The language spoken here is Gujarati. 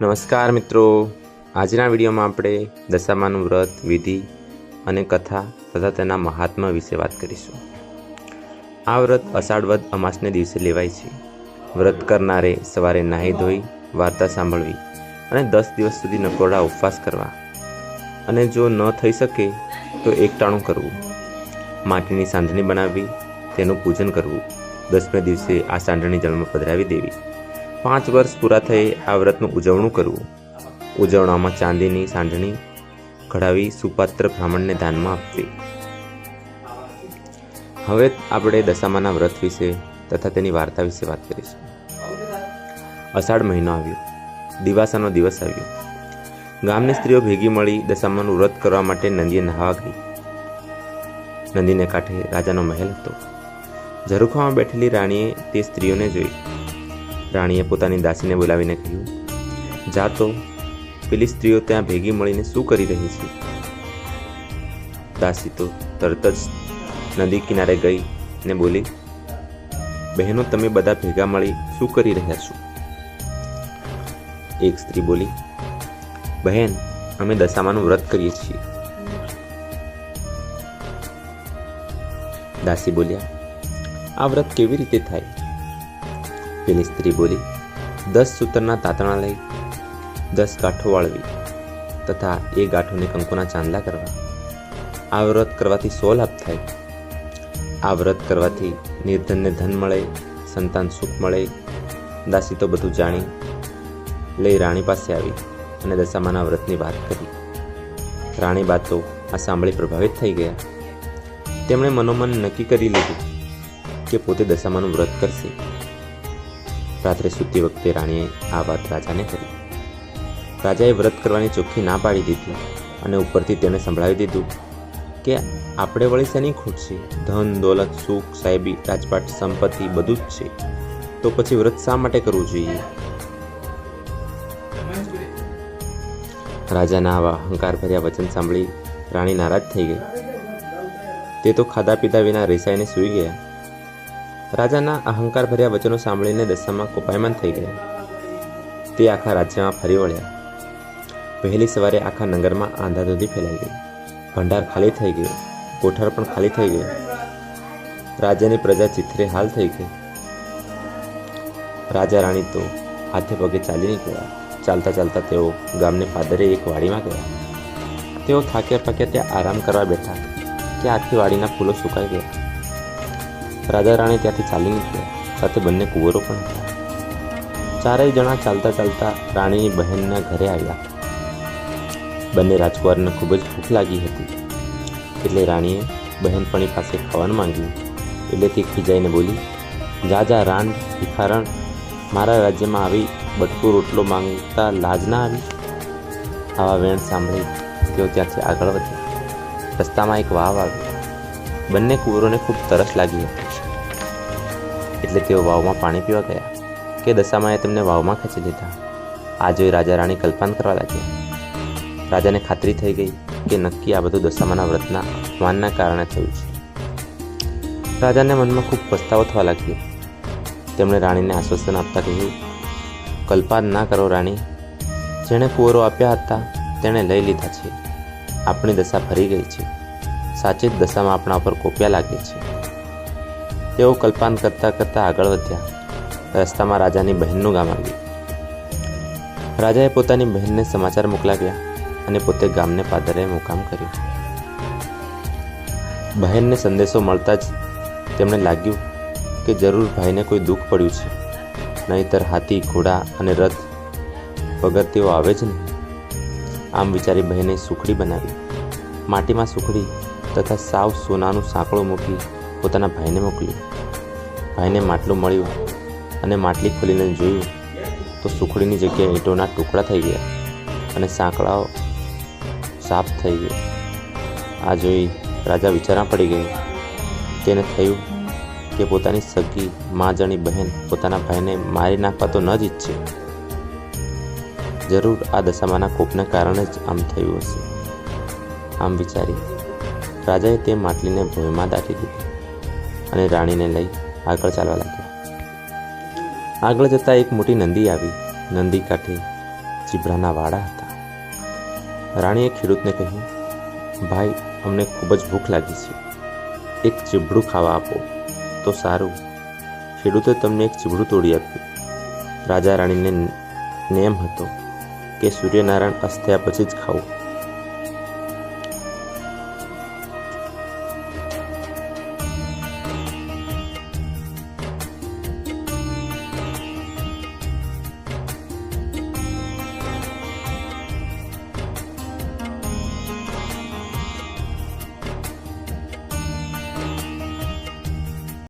નમસ્કાર મિત્રો. આજના વિડીયોમાં આપણે દશામાનું વ્રત, વિધિ અને કથા તથા તેના મહાત્મા વિશે વાત કરીશું. આ વ્રત અષાઢ વદ અમાસને દિવસે લેવાય છે. વ્રત કરનારે સવારે નાહી ધોઈ, વાર્તા સાંભળવી અને દસ દિવસ સુધી નકોરડા ઉપવાસ કરવા. અને જો ન થઈ શકે તો એકટાણું કરવું. માટીની સાંધણી બનાવવી, તેનું પૂજન કરવું. દસમે દિવસે આ સાંધણી જળમાં પધરાવી દેવી. પાંચ વર્ષ પૂરા થઈ આ વ્રતનું ઉજવણું કરવું. ઉજવણામાં ચાંદીની સાંઢણી ઘડાવી સુપાત્ર બ્રાહ્મણને દાનમાં આપવી. હવે આપણે દશામાના વ્રત વિશે તથા તેની વાર્તા વિશે વાત કરીશું. અષાઢ મહિનો આવ્યો. દિવાસાનો દિવસ આવ્યો. ગામની સ્ત્રીઓ ભેગી મળી દશામાનું વ્રત કરવા માટે નદીએ નહાવા ગઈ. નદીને કાંઠે રાજાનો મહેલ હતો. ઝરૂખામાં બેઠેલી રાણીએ તે સ્ત્રીઓને જોઈ. રાણીએ પોતાની દાસીને બોલાવીને કહ્યું, જા તો, પેલી સ્ત્રીઓ ત્યાં ભેગી મળીને શું કરી રહી છે? દાસી તો તરત જ નદી કિનારે ગઈ ને બોલી, બહેનો, તમે બધા ભેગા મળી શું કરી રહ્યા છો? એક સ્ત્રી બોલી, બહેન, અમે દશામાનું વ્રત કરીએ છીએ. દાસી બોલ્યા, આ વ્રત કેવી રીતે થાય? પેલી સ્ત્રી બોલી, દસ સૂતરના તાતણા લઈ, દસ ગાંઠો વાળવી તથા એ ગાંઠોને કંકુના ચાંદલા કરવા. આ વ્રત કરવાથી સો લાભ થાય. આ વ્રત કરવાથી નિર્ધનને ધન મળે, સંતાન સુખ મળે, દાસી તો બધું જાણી, લઈ રાણી પાસે આવી અને દશામાના વ્રતની વાત કરી. રાણી બાતો આ સાંભળી પ્રભાવિત થઈ ગયા. તેમણે મનોમન નક્કી કરી લીધું કે પોતે દશામાનું વ્રત કરશે. રાત્રે સૂતી વખતે રાણીએ આ વાત રાજાને કરી. રાજાએ વ્રત કરવાની ચોખ્ખી ના પાડી દીધી અને ઉપરથી તેણે સંભળાવી દીધું કે આપણે વળી શેની ખૂટ છે? ધન, દોલત, સુખ, સાહેબી, રાજપાટ, સંપત્તિ બધું જ છે. તો પછી વ્રત શા માટે કરવું જોઈએ? રાજાના આવા અહંકાર ભર્યા વચન સાંભળી રાણી નારાજ થઈ ગઈ. તે તો ખાધા પીધા વિના રેસાઈને સૂઈ ગયા. રાજાના અહંકાર ભર્યા વચનો સાંભળીને દશામાં કોપાયમાન થઈ ગયા. તે આખા રાજ્યમાં ફરી વળ્યા. વહેલી સવારે આખા નગરમાં આંધાધૂંધી ફેલાઈ ગઈ. ભંડાર ખાલી થઈ ગયો. કોઠાર પણ ખાલી થઈ ગયો. રાજાની પ્રજા ચિત્રે હાલ થઈ ગઈ. રાજા રાણી તો હાથે પગે ચાલી નીકળ્યા ચાલતા ચાલતા તેઓ ગામને પાદરે એક વાડીમાં ગયા. તેઓ થાક્યા પાક્યા ત્યાં આરામ કરવા બેઠા. કે આખી વાડીના ફૂલો સુકાઈ ગયા. રાજા રાણી ત્યાંથી ચાલી નીકળ્યા. સાથે બંને કુંવરો પણ હતા. ચારેય જણા ચાલતા ચાલતા રાણીની બહેનના ઘરે આવ્યા. બંને રાજકુમારને ખૂબ જ ભૂખ લાગી હતી. એટલે રાણીએ બહેનપણી પાસે ખાવાનું માંગ્યું. એટલે તે ખીજાઈને બોલી, જા જા, રાન, ભિખારણ. મારા રાજ્યમાં આવી બટકું રોટલો માંગતા લાજ ના આવી. આવા વેણ સાંભળી તેઓ ત્યાંથી આગળ વધ્યા. રસ્તામાં એક વાવ આવી. બંને કુંવરોને ખૂબ તરસ લાગી. હતી એટલે તેઓ વાવમાં પાણી પીવા ગયા કે દશામાએ તેમને વાવમાં ખેંચી લીધા. આ જોઈ રાજા રાણી કલ્પાન કરવા લાગ્યા. રાજાને ખાતરી થઈ ગઈ કે નક્કી આ બધું દશામાના વ્રતના અપમાનના કારણે થયું છે. રાજાને મનમાં ખૂબ પસ્તાવો થવા લાગ્યો. તેમણે રાણીને આશ્વાસન આપતા કહ્યું, કલ્પાન ના કરો રાણી. જેણે કુંવરો આપ્યા હતા, તેણે લઈ લીધા છે. આપણી દશા ફરી ગઈ છે. સાચી જ દશામાં આપણા ઉપર કોપ્યા લાગે છે. તેઓ કલ્પાન કરતાં કરતાં આગળ વધ્યા. રસ્તામાં રાજાની બહેનનું ગામ આવ્યું રાજાએ પોતાની બહેનને સમાચાર મોકલાવ્યા અને પોતે ગામને પાદરે મુકામ કર્યું. બહેનને સંદેશો મળતા જ તેમણે લાગ્યું કે જરૂર ભાઈને કોઈ દુઃખ પડ્યું છે. નહીંતર હાથી, ઘોડા અને રથ વગર તેઓ આવે જ નહીં. આમ વિચારી બહેને સુખડી બનાવી. માટીમાં સુખડી તથા સાવ સોનાનું સાંકળું મૂકી પોતાના ભાઈને મોકલ્યું. ભાઈને માટલું મળ્યું અને માટલી ખોલીને જોયું તો સુખડીની જગ્યાએ ઈંટોના ટુકડા થઈ ગયા અને સાંકળાઓ સાફ થઈ ગયો આ જોઈ રાજા વિચારમાં પડી ગયો તેને થયું કે પોતાની સગી, મા જણી બહેન પોતાના ભાઈને મારી નાખવા તો ન જ ઈચ્છે. જરૂર આ દશામાના કોપના કારણે જ આમ થયું હશે. આમ વિચારી રાજાએ તે માટલીને ભોયમાં દાટી દીધી અને રાણીને લઈ આગળ ચાલવા લાગ્યા. આગળ જતાં એક મોટી નંદી આવી. નંદી કાંઠે ચીભડાના વાડા હતા. રાણીએ ખેડૂતને કહ્યું, ભાઈ, અમને ખૂબ જ ભૂખ લાગી છે. એક ચીભડું ખાવા આપો, તો સારું. ખેડૂતે તમને એક ચીબડું તોડી આપ્યું. રાજા રાણીને નેમ હતો કે, સૂર્યનારાયણ અસ્ત પછી જ ખાવું.